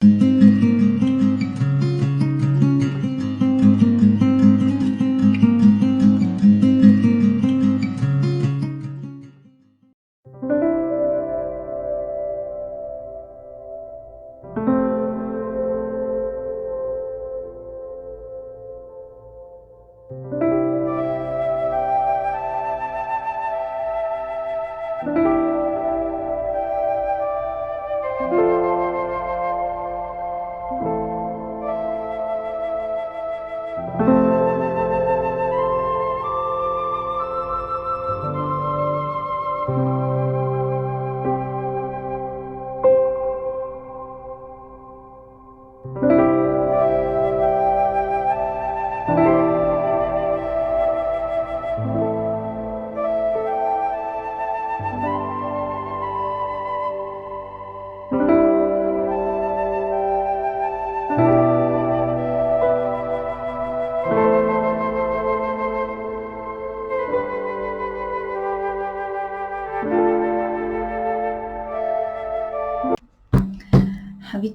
thank mm -hmm. you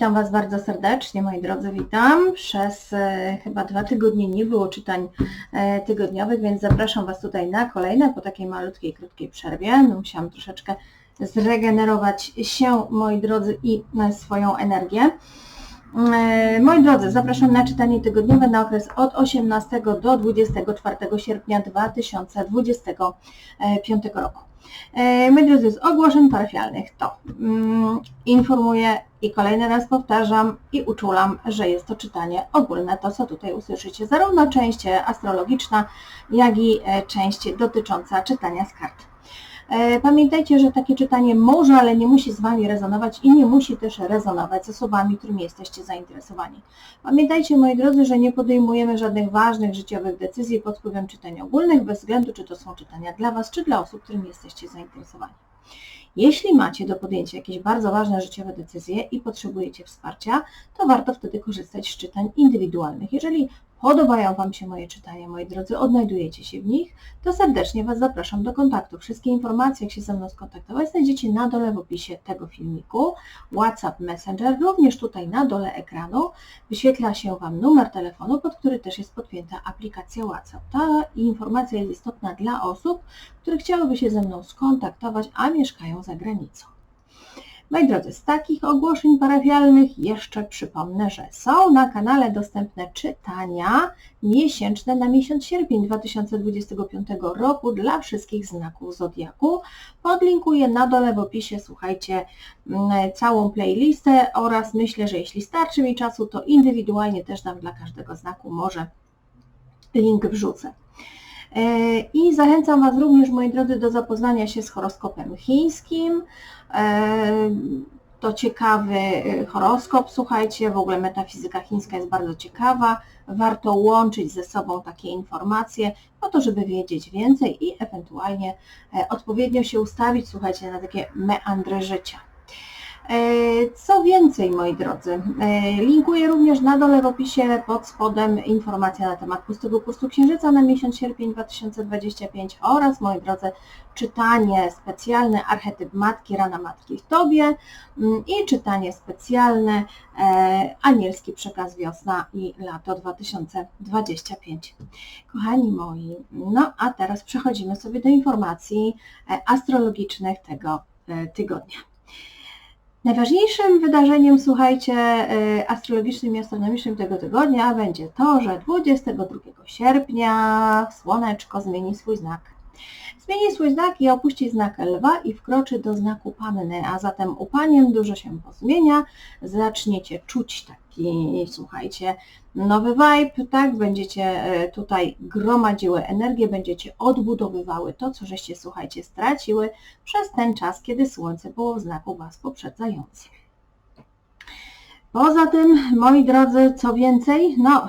Witam Was bardzo serdecznie, moi drodzy, witam. Przez e, chyba dwa tygodnie nie było czytań e, tygodniowych, więc zapraszam Was tutaj na kolejne po takiej malutkiej, krótkiej przerwie. No, musiałam troszeczkę zregenerować się, moi drodzy, i e, swoją energię. E, moi drodzy, zapraszam na czytanie tygodniowe na okres od 18 do 24 sierpnia 2025 roku. E, moi drodzy, z ogłoszeń parafialnych to mm, informuję i kolejny raz powtarzam i uczulam, że jest to czytanie ogólne, to co tutaj usłyszycie, zarówno część astrologiczna, jak i e, część dotycząca czytania z kart. E, pamiętajcie, że takie czytanie może, ale nie musi z Wami rezonować i nie musi też rezonować z osobami, którymi jesteście zainteresowani. Pamiętajcie, moi drodzy, że nie podejmujemy żadnych ważnych życiowych decyzji pod wpływem czytań ogólnych, bez względu czy to są czytania dla Was, czy dla osób, którymi jesteście zainteresowani. Jeśli macie do podjęcia jakieś bardzo ważne życiowe decyzje i potrzebujecie wsparcia, to warto wtedy korzystać z czytań indywidualnych. Jeżeli podobają Wam się moje czytania, moi drodzy, odnajdujecie się w nich, to serdecznie Was zapraszam do kontaktu. Wszystkie informacje, jak się ze mną skontaktować, znajdziecie na dole w opisie tego filmiku. WhatsApp Messenger, również tutaj na dole ekranu wyświetla się Wam numer telefonu, pod który też jest podpięta aplikacja WhatsApp. Ta informacja jest istotna dla osób, które chciałyby się ze mną skontaktować, a mieszkają za granicą. Moi drodzy, z takich ogłoszeń parafialnych jeszcze przypomnę, że są na kanale dostępne czytania miesięczne na miesiąc sierpień 2025 roku dla wszystkich znaków Zodiaku. Podlinkuję na dole w opisie, słuchajcie, mm, całą playlistę oraz myślę, że jeśli starczy mi czasu, to indywidualnie też dam dla każdego znaku może link wrzucę. E, I zachęcam Was również, moi drodzy, do zapoznania się z horoskopem chińskim. E, to ciekawy e, horoskop, słuchajcie, w ogóle metafizyka chińska jest bardzo ciekawa. Warto łączyć ze sobą takie informacje po to, żeby wiedzieć więcej i ewentualnie odpowiednio się ustawić, słuchajcie, na takie meandry życia. E, co więcej, moi drodzy, e, linkuję również na dole w opisie pod spodem informacja na temat pustego pustu księżyca na miesiąc sierpień 2025 oraz, moi drodzy, czytanie specjalne archetyp Matki, Rana Matki w Tobie mm, i czytanie specjalne e, Anielski Przekaz Wiosna i Lato 2025. Kochani moi, no a teraz przechodzimy sobie do informacji astrologicznych tego tygodnia. Najważniejszym wydarzeniem, słuchajcie, y, astrologicznym i astronomicznym tego tygodnia będzie to, że 22 sierpnia Słoneczko zmieni swój znak. Zmieni swój znak i opuści znak lwa i wkroczy do znaku panny, a zatem u panien dużo się pozmienia, zaczniecie czuć taki, słuchajcie, nowy vibe, tak, będziecie e, tutaj gromadziły energię, będziecie odbudowywały to, co żeście, słuchajcie, straciły przez ten czas, kiedy Słońce było w znaku Was poprzedzającym. Poza tym, moi drodzy, co więcej, no,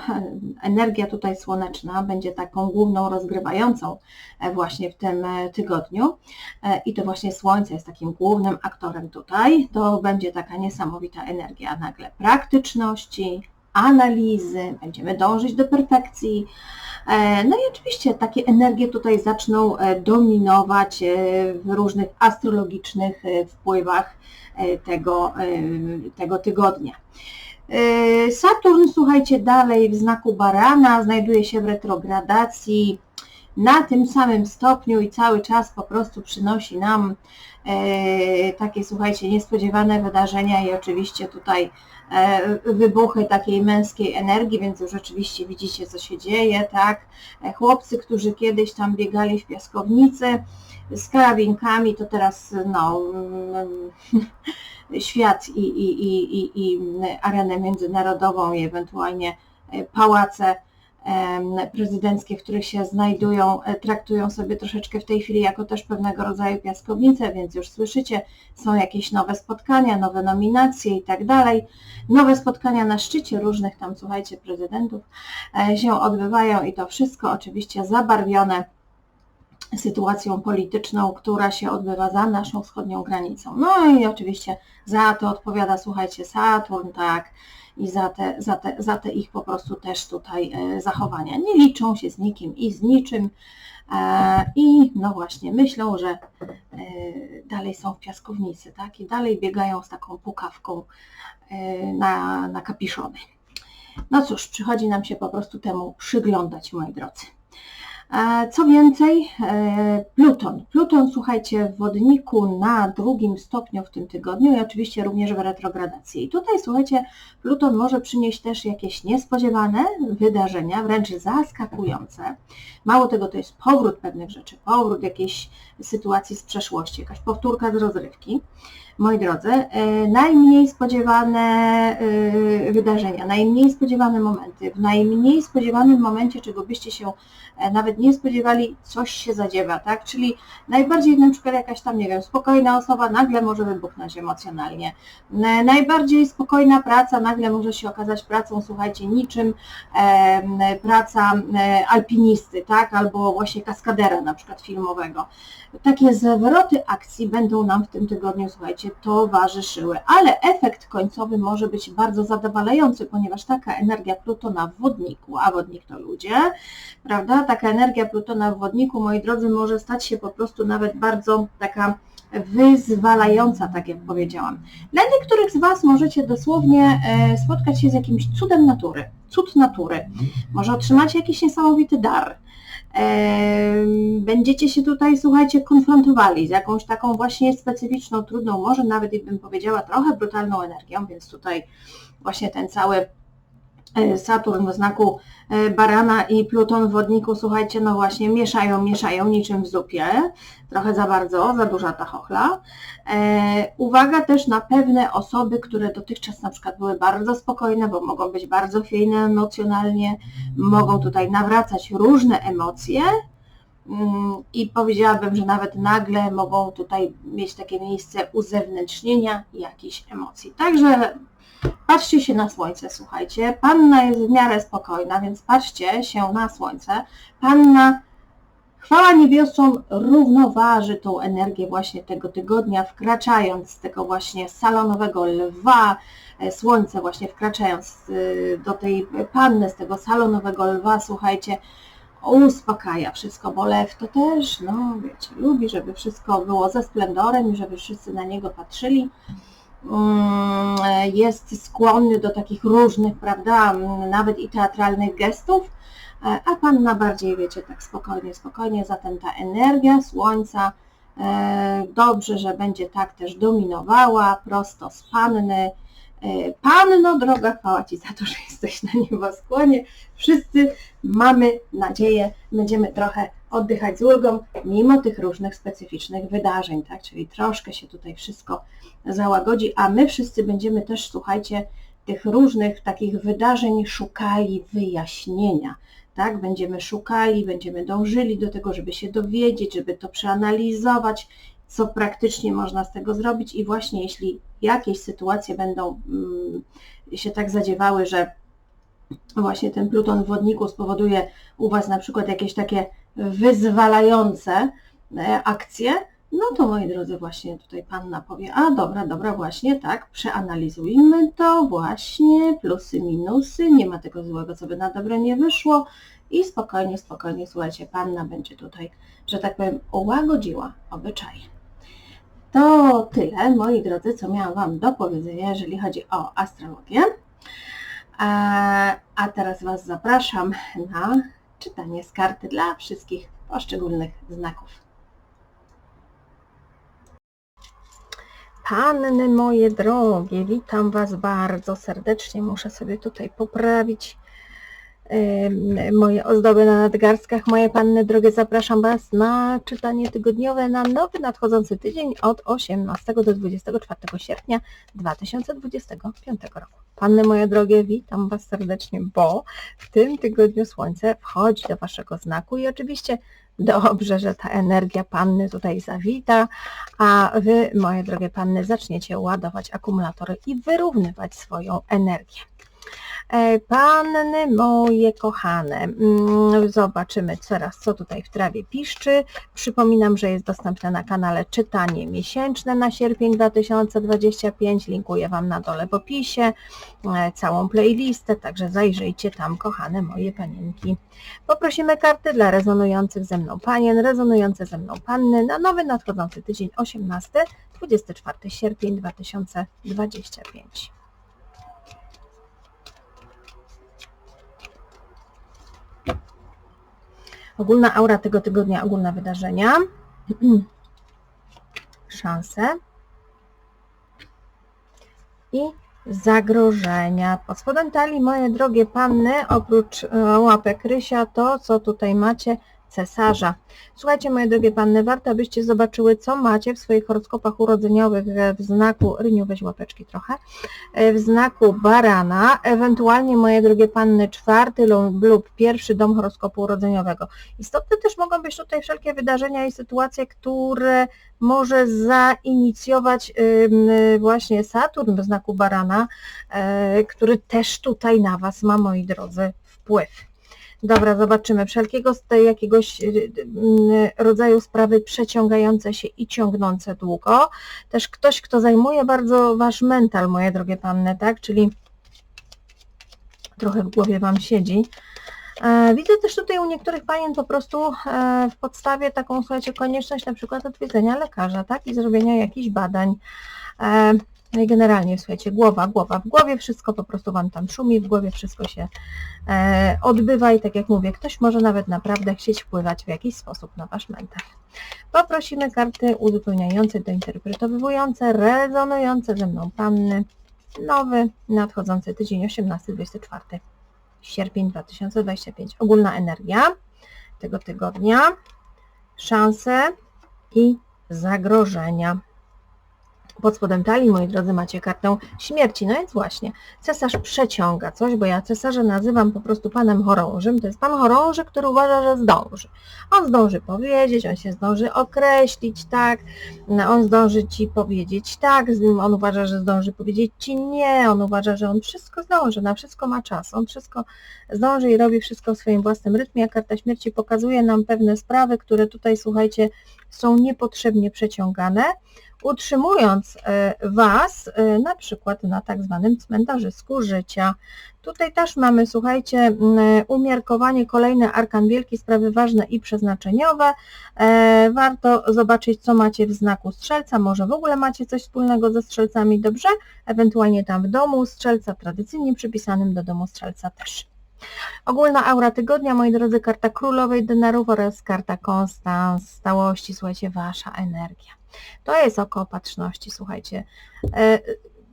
energia tutaj słoneczna będzie taką główną rozgrywającą e, właśnie w tym e, tygodniu i to właśnie Słońce jest takim głównym aktorem tutaj. To będzie taka niesamowita energia nagle praktyczności, analizy, będziemy dążyć do perfekcji. E, no i oczywiście takie energie tutaj zaczną e, dominować w różnych astrologicznych wpływach tego, tego tygodnia. Saturn, słuchajcie, dalej w znaku barana, znajduje się w retrogradacji na tym samym stopniu i cały czas po prostu przynosi nam e, takie, słuchajcie, niespodziewane wydarzenia i oczywiście tutaj e, wybuchy takiej męskiej energii, więc już rzeczywiście widzicie, co się dzieje, tak? E, chłopcy, którzy kiedyś tam biegali w piaskownicy z karabinkami, to teraz no, świat i, i, i, i, i arenę międzynarodową i ewentualnie pałace prezydenckie, w których się znajdują, e, traktują sobie troszeczkę w tej chwili jako też pewnego rodzaju piaskownicę, więc już słyszycie, są jakieś nowe spotkania, nowe nominacje i tak dalej. Nowe spotkania na szczycie różnych tam, słuchajcie, prezydentów e, się odbywają i to wszystko oczywiście zabarwione sytuacją polityczną, która się odbywa za naszą wschodnią granicą. No i oczywiście za to odpowiada, słuchajcie, Saturn, tak, i za te, za, te, za te ich po prostu też tutaj e, zachowania. Nie liczą się z nikim i z niczym e, i no właśnie myślą, że e, dalej są w piaskownicy, tak? I dalej biegają z taką pukawką na, na kapiszony. No cóż, przychodzi nam się po prostu temu przyglądać, moi drodzy. Co więcej, e, Pluton. Pluton, słuchajcie, w wodniku na drugim stopniu w tym tygodniu i oczywiście również w retrogradacji. I tutaj, słuchajcie, Pluton może przynieść też jakieś niespodziewane wydarzenia, wręcz zaskakujące. Mało tego, to jest powrót pewnych rzeczy, powrót jakiejś sytuacji z przeszłości, jakaś powtórka z rozrywki moi drodzy, e, najmniej spodziewane e, wydarzenia, najmniej spodziewane momenty, w najmniej spodziewanym momencie, czego byście się e, nawet nie spodziewali, coś się zadziewa, tak? Czyli najbardziej na przykład jakaś tam, nie wiem, spokojna osoba nagle może wybuchnąć emocjonalnie. Najbardziej spokojna praca nagle może się okazać pracą, słuchajcie, niczym praca alpinisty, tak? Albo właśnie kaskadera na przykład filmowego. Takie zwroty akcji będą nam w tym tygodniu, słuchajcie, towarzyszyły, ale efekt końcowy może być bardzo zadowalający, ponieważ taka energia Plutona w wodniku, a wodnik to ludzie, prawda, taka energia Plutona w wodniku, moi drodzy, może stać się po prostu nawet bardzo taka wyzwalająca, tak jak powiedziałam. Dla niektórych z Was możecie dosłownie e, spotkać się z jakimś cudem natury, cud natury. Może otrzymacie jakiś niesamowity dar, będziecie się tutaj, słuchajcie, konfrontowali z jakąś taką właśnie specyficzną, trudną, może nawet bym powiedziała trochę brutalną energią, więc tutaj właśnie ten cały Saturn w znaku e, barana i Pluton w wodniku, słuchajcie, no właśnie mieszają, mieszają niczym w zupie, trochę za bardzo, za duża ta chochla. E, uwaga też na pewne osoby, które dotychczas na przykład były bardzo spokojne, bo mogą być bardzo chwiejne emocjonalnie, mogą tutaj nawracać różne emocje mm, i powiedziałabym, że nawet nagle mogą tutaj mieć takie miejsce uzewnętrznienia jakichś emocji. Także patrzcie się na słońce, słuchajcie. Panna jest w miarę spokojna, więc patrzcie się na słońce. Panna Chwała niebiosom równoważy tą energię właśnie tego tygodnia, wkraczając z tego właśnie salonowego lwa, e, słońce właśnie wkraczając e, do tej panny, z tego salonowego lwa, słuchajcie, uspokaja wszystko, bo lew to też, no wiecie, lubi, żeby wszystko było ze splendorem i żeby wszyscy na niego patrzyli. Mm, jest skłonny do takich różnych, prawda, nawet i teatralnych gestów, E, a Panna bardziej, wiecie, tak spokojnie, spokojnie, zatem ta energia Słońca e, dobrze, że będzie tak też dominowała, prosto z Panny. E, Panno, droga, chwała Ci za to, że jesteś na nieboskłonie. Wszyscy mamy nadzieję, będziemy trochę oddychać z ulgą, mimo tych różnych specyficznych wydarzeń, tak? Czyli troszkę się tutaj wszystko załagodzi, a my wszyscy będziemy też, słuchajcie, tych różnych takich wydarzeń szukali wyjaśnienia tak? Będziemy szukali, będziemy dążyli do tego, żeby się dowiedzieć, żeby to przeanalizować, co praktycznie można z tego zrobić i właśnie jeśli jakieś sytuacje będą mm, się tak zadziewały, że właśnie ten Pluton w wodniku spowoduje u Was na przykład jakieś takie wyzwalające e, akcje, No to moi drodzy, właśnie tutaj Panna powie, a dobra, dobra, właśnie, tak, przeanalizujmy to, właśnie, plusy, minusy, nie ma tego złego, co by na dobre nie wyszło i spokojnie, spokojnie, słuchajcie, Panna będzie tutaj, że tak powiem, ułagodziła obyczaje. To tyle, moi drodzy, co miałam Wam do powiedzenia, jeżeli chodzi o astrologię. A teraz Was zapraszam na czytanie z karty dla wszystkich poszczególnych znaków. Panny moje drogie, witam Was bardzo serdecznie. Muszę sobie tutaj poprawić moje ozdoby na nadgarstkach. Moje panny drogie, zapraszam Was na czytanie tygodniowe na nowy nadchodzący tydzień od 18 do 24 sierpnia 2025 roku. Panny moje drogie, witam Was serdecznie, bo w tym tygodniu Słońce wchodzi do Waszego znaku i oczywiście dobrze, że ta energia Panny tutaj zawita, a Wy, moje drogie Panny, zaczniecie ładować akumulatory i wyrównywać swoją energię. E, Panny moje kochane, mm, zobaczymy teraz, co tutaj w trawie piszczy. Przypominam, że jest dostępne na kanale czytanie miesięczne na sierpień 2025. Linkuję Wam na dole w opisie e, całą playlistę, także zajrzyjcie tam, kochane moje panienki. Poprosimy karty dla rezonujących ze mną panien, rezonujące ze mną panny na nowy nadchodzący tydzień 18-24 sierpień 2025. Ogólna aura tego tygodnia, ogólne wydarzenia, szanse i zagrożenia. Pod spodem talii, moje drogie panny, oprócz e, łapek rysia, to co tutaj macie, cesarza. Słuchajcie, moje drogie panny, warto abyście zobaczyły, co macie w swoich horoskopach urodzeniowych e, w znaku, Ryniu, weź łapeczki trochę, e, w znaku barana, ewentualnie, moje drogie panny, czwarty lub, pierwszy dom horoskopu urodzeniowego. Istotne też mogą być tutaj wszelkie wydarzenia i sytuacje, które może zainicjować właśnie Saturn w znaku barana, e, który też tutaj na Was ma, moi drodzy, wpływ. Dobra, zobaczymy. Wszelkiego jakiegoś y, y, rodzaju sprawy przeciągające się i ciągnące długo. Też ktoś, kto zajmuje bardzo Wasz mental, moje drogie panny, tak? Czyli trochę w głowie Wam siedzi. E, Widzę też tutaj u niektórych panien po prostu e, w podstawie taką, słuchajcie, konieczność na przykład odwiedzenia lekarza, tak? I zrobienia jakichś badań. No i generalnie, słuchajcie, głowa, głowa. W głowie wszystko po prostu Wam tam szumi, w głowie wszystko się e, odbywa i tak jak mówię, ktoś może nawet naprawdę chcieć wpływać w jakiś sposób na Wasz mental. Poprosimy karty uzupełniające, dointerpretowujące, rezonujące ze mną panny. Nowy, nadchodzący tydzień 18-24 sierpień 2025. Ogólna energia tego tygodnia, szanse i zagrożenia. Pod spodem talii, moi drodzy, macie kartę śmierci. No więc właśnie, cesarz przeciąga coś, bo ja cesarza nazywam po prostu panem chorążym. To jest pan chorąży, który uważa, że zdąży. On zdąży powiedzieć, on się zdąży określić, tak, on zdąży ci powiedzieć tak, on uważa, że zdąży powiedzieć ci nie, on uważa, że on wszystko zdąży, na wszystko ma czas, on wszystko zdąży i robi wszystko w swoim własnym rytmie, a karta śmierci pokazuje nam pewne sprawy, które tutaj, słuchajcie, są niepotrzebnie przeciągane, utrzymując e, Was e, na przykład na tak zwanym cmentarzysku życia. Tutaj też mamy, słuchajcie, umiarkowanie, kolejny arkan wielki, sprawy ważne i przeznaczeniowe. E, Warto zobaczyć, co macie w znaku strzelca, może w ogóle macie coś wspólnego ze strzelcami, dobrze? Ewentualnie tam w domu strzelca, tradycyjnie przypisanym do domu strzelca też. Ogólna aura tygodnia, moi drodzy, karta królowej denarów oraz karta konstans, stałości, słuchajcie, wasza energia. To jest oko opatrzności, słuchajcie. E,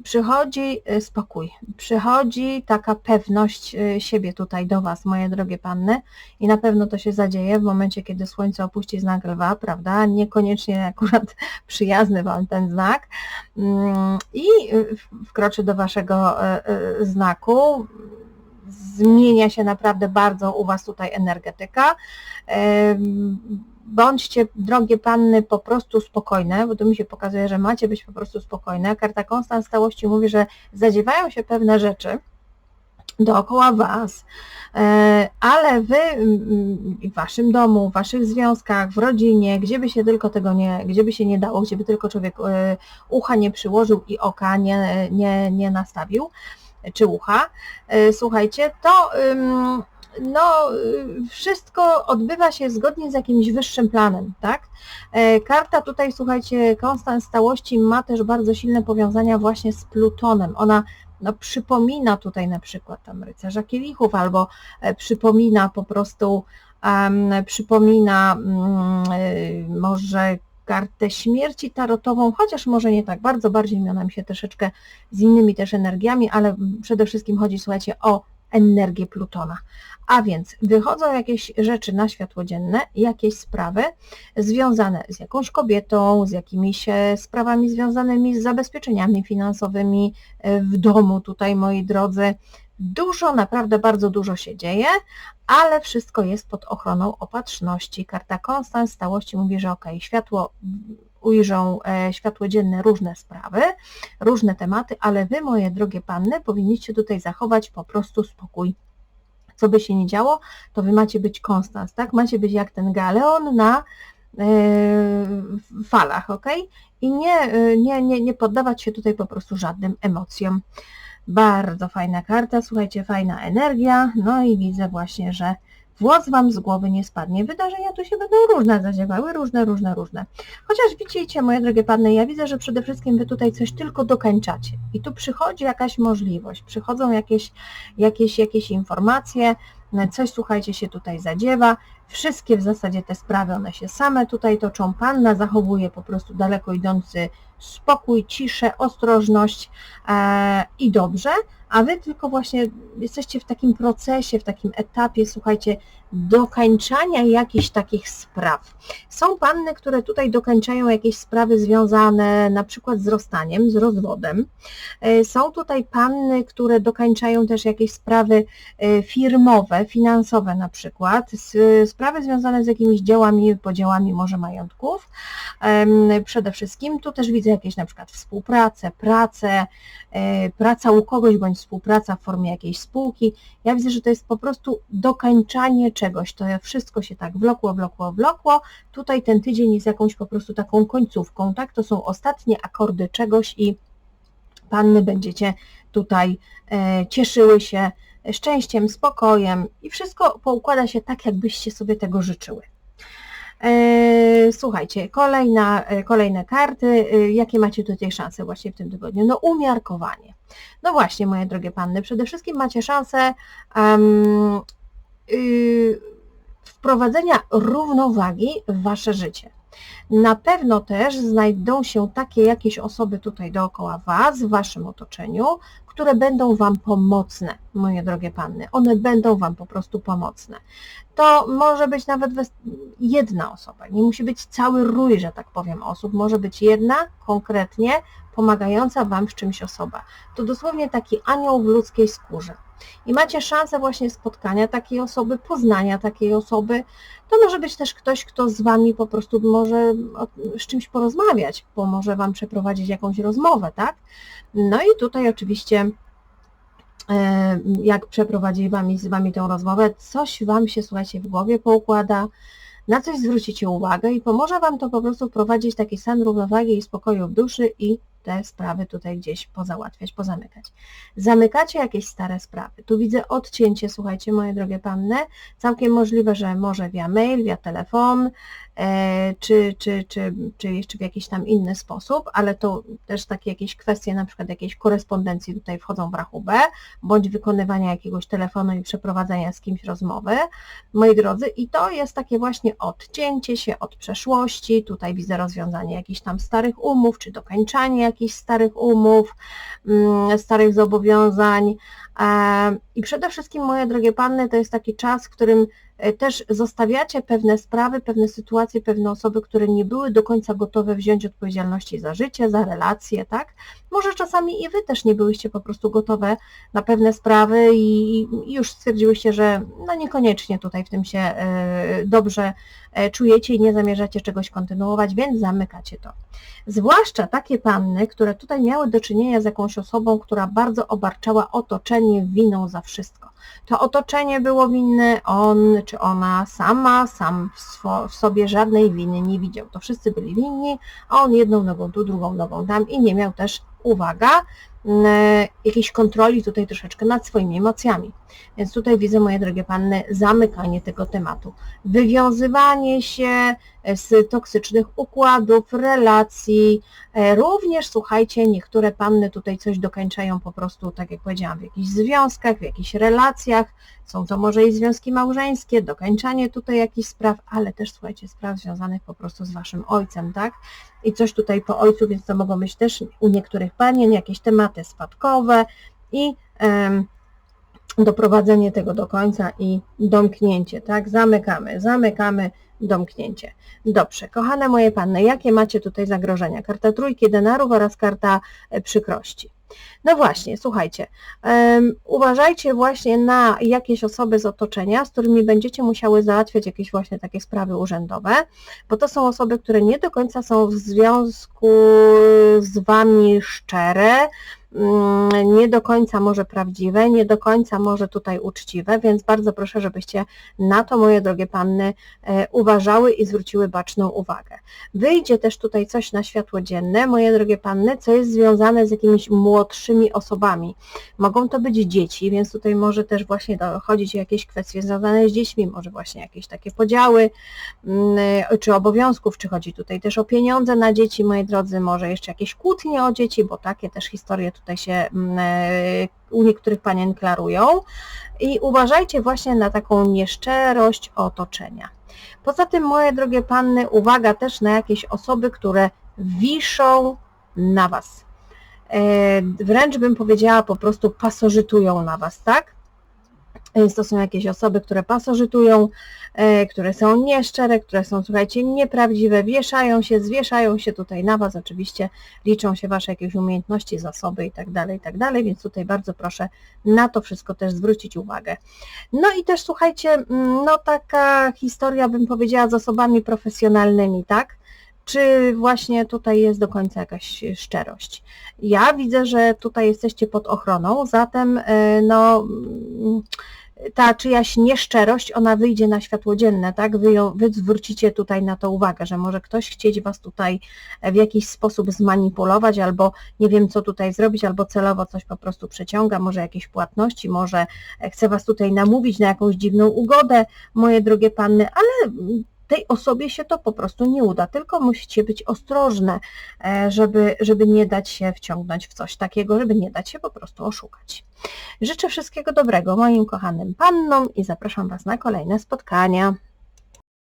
Przychodzi e, spokój, przychodzi taka pewność e, siebie tutaj do Was, moje drogie panny i na pewno to się zadzieje w momencie, kiedy Słońce opuści znak lwa, prawda? Niekoniecznie akurat przyjazny Wam ten znak Mm, i wkroczy do Waszego znaku, zmienia się naprawdę bardzo u Was tutaj energetyka. Bądźcie, drogie panny, po prostu spokojne, bo tu mi się pokazuje, że macie być po prostu spokojne. Karta konstans stałości mówi, że zadziewają się pewne rzeczy, dookoła Was, e, ale Wy w Waszym domu, w Waszych związkach, w rodzinie, gdzie by się tylko tego nie, gdzie by się nie dało, gdzie by tylko człowiek e, ucha nie przyłożył i oka nie, nie, nie nastawił, czy ucha, e, słuchajcie, to no, wszystko odbywa się zgodnie z jakimś wyższym planem, tak? Karta tutaj, słuchajcie, konstans stałości ma też bardzo silne powiązania właśnie z Plutonem. Ona no, przypomina tutaj na przykład tam rycerza kielichów, albo e, przypomina po prostu, um, przypomina um, może kartę śmierci tarotową, chociaż może nie tak bardzo, bardziej miała mi się troszeczkę z innymi też energiami, ale przede wszystkim chodzi, słuchajcie, o energię Plutona. A więc wychodzą jakieś rzeczy na światło dzienne, jakieś sprawy związane z jakąś kobietą, z jakimiś e, sprawami związanymi z zabezpieczeniami finansowymi e, w domu tutaj, moi drodzy. Dużo, naprawdę bardzo dużo się dzieje, ale wszystko jest pod ochroną opatrzności. Karta konstans stałości mówi, że ok, światło ujrzą e, światło dzienne różne sprawy, różne tematy, ale Wy, moje drogie panny, powinniście tutaj zachować po prostu spokój. Co by się nie działo, to Wy macie być konstans, tak? Macie być jak ten galeon na yy, falach, ok? I nie, nie, nie, nie poddawać się tutaj po prostu żadnym emocjom. Bardzo fajna karta, słuchajcie, fajna energia, no i widzę właśnie, że włos Wam z głowy nie spadnie. Wydarzenia tu się będą różne zadziewały, różne, różne, różne. Chociaż widzicie, moje drogie panny, ja widzę, że przede wszystkim Wy tutaj coś tylko dokańczacie. I tu przychodzi jakaś możliwość, przychodzą jakieś, jakieś, jakieś informacje, coś, słuchajcie, się tutaj zadziewa. Wszystkie w zasadzie te sprawy, one się same tutaj toczą. Panna zachowuje po prostu daleko idący spokój, ciszę, ostrożność e, i dobrze, a Wy tylko właśnie jesteście w takim procesie, w takim etapie, słuchajcie, dokańczania jakichś takich spraw. Są panny, które tutaj dokańczają jakieś sprawy związane na przykład z rozstaniem, z rozwodem. E, są tutaj panny, które dokańczają też jakieś sprawy e, firmowe, finansowe na przykład, sprawy związane z jakimiś działami, podziałami może majątków. Przede wszystkim tu też widzę jakieś na przykład współpracę, pracę, e, praca u kogoś bądź współpraca w formie jakiejś spółki. Ja widzę, że to jest po prostu dokańczanie czegoś, to wszystko się tak wlokło, wlokło, wlokło. Tutaj ten tydzień jest jakąś po prostu taką końcówką, tak? To są ostatnie akordy czegoś i panny będziecie tutaj e, cieszyły się szczęściem, spokojem i wszystko poukłada się tak, jakbyście sobie tego życzyły. E, słuchajcie, kolejna, e, kolejne karty. E, jakie macie tutaj szanse właśnie w tym tygodniu? No umiarkowanie. No właśnie, moje drogie panny, przede wszystkim macie szansę um, wprowadzenia równowagi w wasze życie. Na pewno też znajdą się takie jakieś osoby tutaj dookoła Was, w Waszym otoczeniu, które będą Wam pomocne, moje drogie panny. One będą Wam po prostu pomocne. To może być nawet jedna osoba, nie musi być cały rój, że tak powiem, osób. Może być jedna konkretnie pomagająca Wam w czymś osoba. To dosłownie taki anioł w ludzkiej skórze. I macie szansę właśnie spotkania takiej osoby, poznania takiej osoby. To może być też ktoś, kto z Wami po prostu może z czymś porozmawiać, pomoże Wam przeprowadzić jakąś rozmowę, tak? No i tutaj oczywiście e, jak przeprowadzi wami, z Wami tę rozmowę, coś Wam się, słuchajcie, w głowie poukłada, na coś zwrócicie uwagę i pomoże Wam to po prostu wprowadzić taki stan równowagi i spokoju w duszy i te sprawy tutaj gdzieś pozałatwiać, pozamykać. Zamykacie jakieś stare sprawy. Tu widzę odcięcie, słuchajcie, moje drogie panny. Całkiem możliwe, że może via mail, via telefon, e, czy, czy, czy, czy jeszcze w jakiś tam inny sposób, ale to też takie jakieś kwestie, na przykład jakiejś korespondencji tutaj wchodzą w rachubę, bądź wykonywania jakiegoś telefonu i przeprowadzania z kimś rozmowy, moi drodzy, i to jest takie właśnie odcięcie się od przeszłości, tutaj widzę rozwiązanie jakichś tam starych umów, czy dokańczanie jakichś starych umów, mm, starych zobowiązań. E, I przede wszystkim, moje drogie panny, to jest taki czas, w którym e, też zostawiacie pewne sprawy, pewne sytuacje, pewne osoby, które nie były do końca gotowe wziąć odpowiedzialności za życie, za relacje, tak? Może czasami i Wy też nie byłyście po prostu gotowe na pewne sprawy i już stwierdziłyście, że no niekoniecznie tutaj w tym się e, dobrze czujecie i nie zamierzacie czegoś kontynuować, więc zamykacie to. Zwłaszcza takie panny, które tutaj miały do czynienia z jakąś osobą, która bardzo obarczała otoczenie winą za wszystko. To otoczenie było winne, on czy ona sama, sam w, sobie żadnej winy nie widział. To wszyscy byli winni, a on jedną nogą tu, drugą nogą tam i nie miał też, uwaga, jakiejś kontroli tutaj troszeczkę nad swoimi emocjami. Więc tutaj widzę, moje drogie panny, zamykanie tego tematu. Wywiązywanie się z toksycznych układów, relacji. E, również, słuchajcie, niektóre panny tutaj coś dokańczają po prostu, tak jak powiedziałam, w jakichś związkach, w jakichś relacjach. Są to może i związki małżeńskie, dokańczanie tutaj jakichś spraw, ale też, słuchajcie, spraw związanych po prostu z waszym ojcem, tak? I coś tutaj po ojcu, więc to mogą być też u niektórych panien jakieś tematy spadkowe i doprowadzenie tego do końca i domknięcie, tak? Zamykamy, zamykamy, domknięcie. Dobrze, kochane moje panny, jakie macie tutaj zagrożenia? Karta trójki denarów oraz karta e, przykrości. No właśnie, słuchajcie, um, uważajcie właśnie na jakieś osoby z otoczenia, z którymi będziecie musiały załatwiać jakieś właśnie takie sprawy urzędowe, bo to są osoby, które nie do końca są w związku z Wami szczere, nie do końca może prawdziwe, nie do końca może tutaj uczciwe, więc bardzo proszę, żebyście na to, moje drogie panny, e, uważały i zwróciły baczną uwagę. Wyjdzie też tutaj coś na światło dzienne, moje drogie panny, co jest związane z jakimiś młodszymi osobami. Mogą to być dzieci, więc tutaj może też właśnie dochodzić jakieś kwestie związane z dziećmi, może właśnie jakieś takie podziały, mm, e, czy obowiązków, czy chodzi tutaj też o pieniądze na dzieci, moi drodzy, może jeszcze jakieś kłótnie o dzieci, bo takie też historie tutaj się mm, e, u niektórych panien klarują i uważajcie właśnie na taką nieszczerość otoczenia. Poza tym, moje drogie panny, uwaga też na jakieś osoby, które wiszą na Was. E, wręcz bym powiedziała, po prostu pasożytują na Was, tak? Więc to są jakieś osoby, które pasożytują, e, które są nieszczere, które są, słuchajcie, nieprawdziwe, wieszają się, zwieszają się tutaj na Was, oczywiście liczą się Wasze jakieś umiejętności, zasoby i tak dalej, i tak dalej, więc tutaj bardzo proszę na to wszystko też zwrócić uwagę. No i też, słuchajcie, mm, no taka historia, bym powiedziała, z osobami profesjonalnymi, tak? Czy właśnie tutaj jest do końca jakaś szczerość. Ja widzę, że tutaj jesteście pod ochroną, zatem e, no mm, ta czyjaś nieszczerość, ona wyjdzie na światło dzienne, tak? Wy, ją, wy zwrócicie tutaj na to uwagę, że może ktoś chcieć Was tutaj w jakiś sposób zmanipulować, albo nie wiem co tutaj zrobić, albo celowo coś po prostu przeciąga, może jakieś płatności, może chce Was tutaj namówić na jakąś dziwną ugodę, moje drogie panny, ale tej osobie się to po prostu nie uda, tylko musicie być ostrożne, e, żeby, żeby nie dać się wciągnąć w coś takiego, żeby nie dać się po prostu oszukać. Życzę wszystkiego dobrego moim kochanym pannom i zapraszam Was na kolejne spotkania.